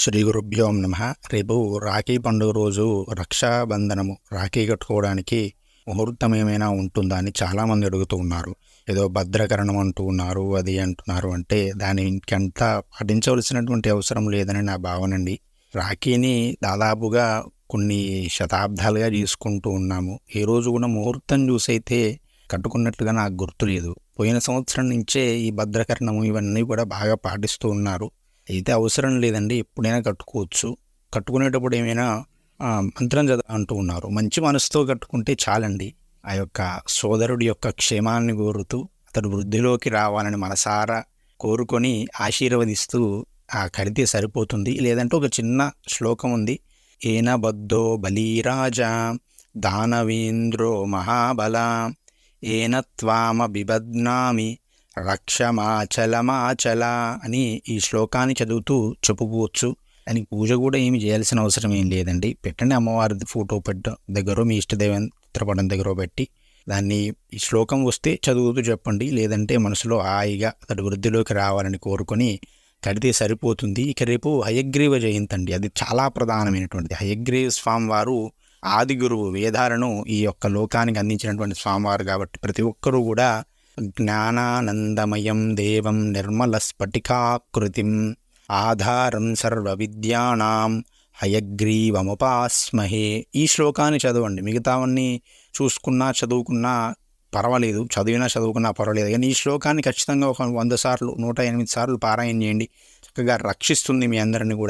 శ్రీ గురుభ్యోం నమ. రేపు రాఖీ పండుగ రోజు రక్షాబంధనము రాఖీ కట్టుకోవడానికి ముహూర్తం ఏమైనా ఉంటుందా అని చాలామంది అడుగుతూ ఉన్నారు. ఏదో భద్రకరణం అంటూ ఉన్నారు అది అంటున్నారు అంటే దాని ఇంకెంత పాటించవలసినటువంటి అవసరం లేదని నా భావన అండి. రాఖీని దాదాపుగా కొన్ని శతాబ్దాలుగా తీసుకుంటూ ఉన్నాము. ఈ రోజు కూడా ముహూర్తం చూసైతే కట్టుకున్నట్లుగా నాకు గుర్తులేదు. పోయిన సంవత్సరం నుంచే ఈ భద్రకరణము ఇవన్నీ కూడా బాగా పాటిస్తూ ఉన్నారు. అయితే అవసరం లేదండి ఎప్పుడైనా కట్టుకోవచ్చు. కట్టుకునేటప్పుడు ఏమైనా మంత్రం చదవ అంటూ ఉన్నారు. మంచి మనసుతో కట్టుకుంటే చాలండి. ఆ యొక్క సోదరుడి యొక్క క్షేమాన్ని కోరుతూ అతడు వృద్ధిలోకి రావాలని మనసారా కోరుకొని ఆశీర్వదిస్తూ ఆ కడితే సరిపోతుంది. లేదంటే ఒక చిన్న శ్లోకం ఉంది. ఏన బద్ధో బలీరాజా దానవేంద్రో మహాబల ఏన త్వామ బిబద్నామి రక్షమాచలమాచల అని ఈ శ్లోకాన్ని చదువుతూ చెప్పుకోవచ్చు. దానికి పూజ కూడా ఏమి చేయాల్సిన అవసరం ఏం లేదండి. పెట్టండి అమ్మవారి ఫోటో పెట్ట దగ్గర మీ ఇష్టదైవం చిత్రపటం దగ్గర పెట్టి. దాన్ని ఈ శ్లోకం వస్తే చదువుతూ చెప్పండి. లేదంటే మనసులో హాయిగా అతడు వృద్ధిలోకి రావాలని కోరుకొని కడితే సరిపోతుంది. ఇక రేపు హయగ్రీవ జయంతి అండి. అది చాలా ప్రధానమైనటువంటిది. హయగ్రీవ స్వామి వారు ఆది గురువు వేదాలను ఈ యొక్క లోకానికి అందించినటువంటి స్వామివారు కాబట్టి ప్రతి ఒక్కరూ కూడా జ్ఞానానందమయం దేవం నిర్మల స్ఫటికాకృతిం ఆధారం సర్వ విద్యానాం హయగ్రీవముపాస్మహే ఈ శ్లోకాన్ని చదవండి. మిగతావన్నీ చూసుకున్నా చదువుకున్నా పర్వాలేదు. చదివినా చదువుకున్నా పర్వాలేదు. కానీ ఈ శ్లోకాన్ని ఖచ్చితంగా ఒక వంద సార్లు నూట ఎనిమిది సార్లు పారాయణ చేయండి. చక్కగా రక్షిస్తుంది మీ అందరిని కూడా.